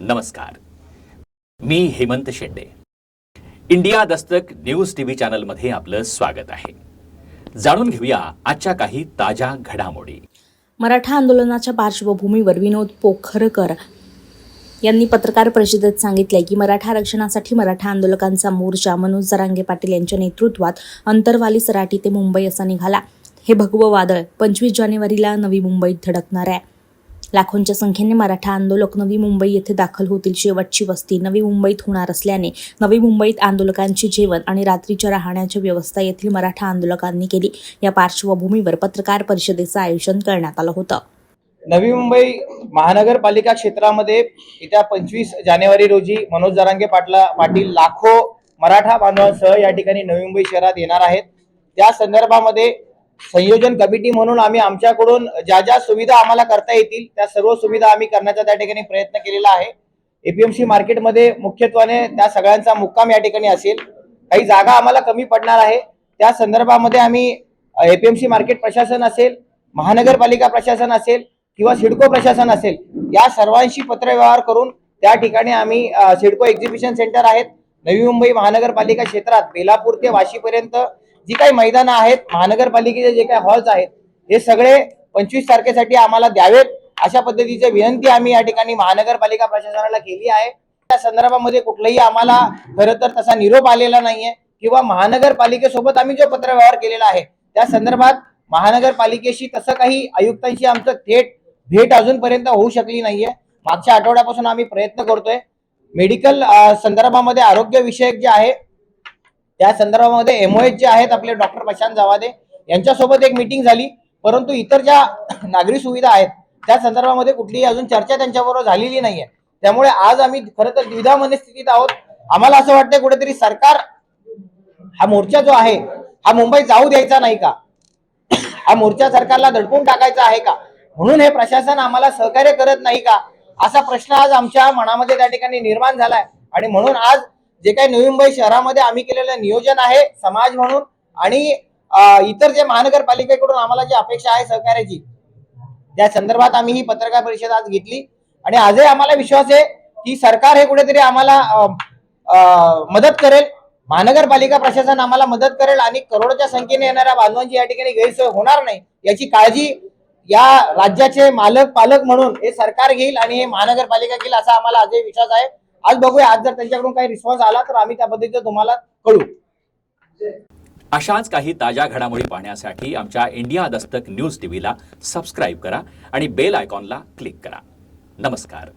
नमस्कार. मी Hemant Shende. India Dastak news TV चॅनलमध्ये आपलं स्वागत आहे. जाणून घेऊया आजच्या काही ताज्या घडामोडी. मराठा आंदोलनाच्या पार्श्वभूमीवर विनोद पोखरकर यांनी पत्रकार परिषदेत सांगितले की मराठा आरक्षणासाठी मराठा आंदोलकांचा मोर्चा मनोज जरांगे पाटील यांच्या नेतृत्वात अंतरवाली सराटी ते मुंबई असा निघाला. हे भगवं वादळ पंचवीस जानेवारीला नवी मुंबईत धडकणार आहे. लाखोंच्या संख्येने मराठा आंदोलक नवी मुंबई येथे दाखल होतील शेवटची वस्ती. नवी मुंबईत होणार असल्याने नवी मुंबईत आंदोलकांची जेवण आणि रात्रीच्या राहण्याची व्यवस्था येथील मराठा आंदोलकांनी केली. या पार्श्वभूमीवर पत्रकार परिषदेचं आयोजन करण्यात आलं होतं. नवी मुंबई महानगरपालिका क्षेत्रामध्ये येत्या पंचवीस जानेवारी रोजी मनोज जरांगे पाटला पाटील लाखो मराठा बांधवांसह या ठिकाणी नवी मुंबई शहरात येणार आहेत. त्या संदर्भामध्ये संयोजन कमिटी म्हणून आम्ही आमच्याकडून ज्या ज्या सुविधा आम्हाला करता येतील त्या सर्व सुविधा आम्ही करण्याचा त्या ठिकाणी प्रयत्न केलेला आहे. एपीएमसी मार्केटमध्ये मुख्यत्वाने त्या सगळ्यांचा मुक्काम या ठिकाणी असेल. काही जागा आम्हाला कमी पडणार आहे. त्या संदर्भामध्ये आम्ही एपीएमसी मार्केट प्रशासन असेल महानगरपालिका प्रशासन असेल किंवा सिडको प्रशासन असेल या सर्वांशी पत्रव्यवहार करून त्या ठिकाणी आम्ही सिडको एक्झिबिशन सेंटर आहेत. नवी मुंबई महानगरपालिका क्षेत्रात बेलापूर ते वाशीपर्यंत जी काही मैदानं आहेत महानगरपालिकेचे जे काही हॉल्स आहेत हे सगळे पंचवीस तारखेसाठी आम्हाला द्यावेत. अशा पद्धतीची विनंती आम्ही या ठिकाणी महानगरपालिका प्रशासनाला केली आहे. त्या संदर्भामध्ये कुठलाही आम्हाला खरं तर तसा निरोप आलेला नाहीये किंवा महानगरपालिकेसोबत आम्ही जो पत्रव्यवहार केलेला आहे त्या संदर्भात महानगरपालिकेशी तसं काही आयुक्तांशी आमचं थेट भेट अजूनपर्यंत होऊ शकली नाहीये. मागच्या आठवड्यापासून आम्ही प्रयत्न करतोय. मेडिकल संदर्भामध्ये आरोग्य विषयक जे आहे त्या संदर्भामध्ये एमओएच जे आहेत आपले डॉक्टर प्रशांत जावादे यांच्यासोबत एक मिटिंग झाली. परंतु इतर ज्या नागरी सुविधा आहेत त्या संदर्भामध्ये कुठलीही अजून चर्चा त्यांच्याबरोबर झालेली नाहीये. त्यामुळे आज आम्ही खरं तर द्विधा मनस्थितीत आहोत. आम्हाला असं वाटतंय कुठेतरी सरकार हा मोर्चा जो आहे हा मुंबईत जाऊ द्यायचा नाही का? हा मोर्चा सरकारला दडपून टाकायचा आहे का? म्हणून हे प्रशासन आम्हाला सहकार्य करत नाही का? असा प्रश्न आज आमच्या मनामध्ये त्या ठिकाणी निर्माण झालाय. आणि म्हणून आज जे काही नवी मुंबई शहरामध्ये आम्ही केलेलं नियोजन आहे समाज म्हणून आणि इतर जे महानगरपालिकेकडून आम्हाला जी अपेक्षा आहे सहकार्याची त्या संदर्भात आम्ही ही पत्रकार परिषद आज घेतली. आणि आजही आम्हाला विश्वास आहे की सरकार हे कुठेतरी आम्हाला मदत करेल महानगरपालिका प्रशासन आम्हाला मदत करेल आणि करोडच्या संख्येने येणाऱ्या बांधवांची या ठिकाणी गैरसोय होणार नाही याची काळजी या राज्याचे मालक पालक म्हणून हे सरकार घेईल आणि हे महानगरपालिका घेईल असा आम्हाला आजही विश्वास आहे. आज बघूया आज जर त्यांच्याकडून काही रिस्पॉन्स आला तर आम्ही त्या पद्धतीचं तुम्हाला कळू. अशाच काही ताज्या घडामोडी पाहण्यासाठी आमच्या इंडिया दस्तक न्यूज टीव्हीला सबस्क्राईब करा आणि बेल आयकॉनला क्लिक करा. नमस्कार.